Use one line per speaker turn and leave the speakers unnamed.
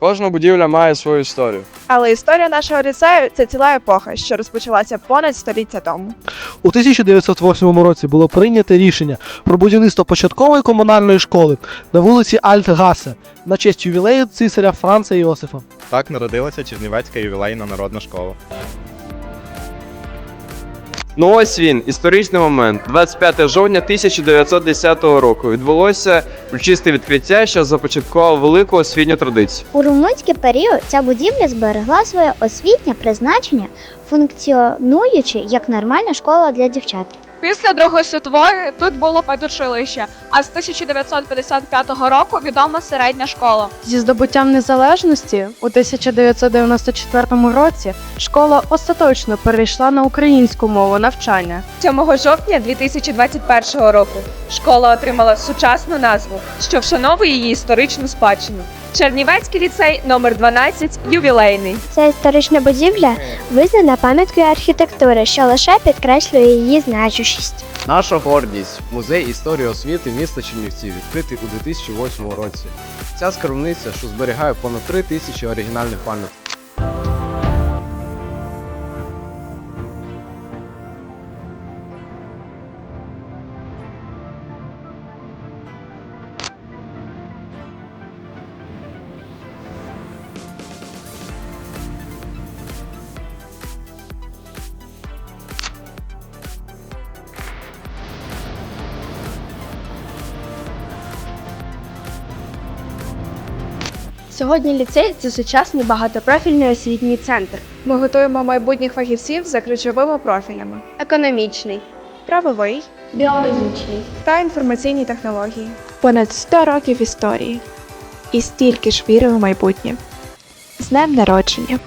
Кожна будівля має свою історію.
Але історія нашого ліцею це ціла епоха, що розпочалася понад століття тому.
У 1908 році було прийнято рішення про будівництво початкової комунальної школи на вулиці Альтгасе на честь ювілею цисаря Франца Іосифа.
Так народилася Чернівецька ювілейна народна школа.
Ну ось він, історичний момент. 25 жовтня 1910 року відбулося урочисте відкриття, що започаткувало велику освітню традицію.
У румунський період ця будівля зберегла своє освітнє призначення, функціонуючи як нормальна школа для дівчат.
Після Другої світової тут було педучилище, а з 1955 року відома середня школа.
Зі здобуттям незалежності у 1994 році школа остаточно перейшла на українську мову навчання.
7 жовтня 2021 року школа отримала сучасну назву, що вшановує її історичну спадщину. Чернівецький ліцей номер 12 ювілейний.
Ця історична будівля визнана пам'яткою архітектури, що лише підкреслює її значущість.
Наша гордість музей історії освіти міста Чернівці відкритий у 2008 році. Ця скарбниця, що зберігає понад 3 тисячі оригінальних пам'яток.
Сьогодні ліцей це сучасний багатопрофільний освітній центр,
Ми готуємо майбутніх фахівців за ключовими профілями:
економічний,
правовий
біологічний.
та інформаційні технології. Понад 100 років історії і стільки ж віри в майбутнє. З днем народження!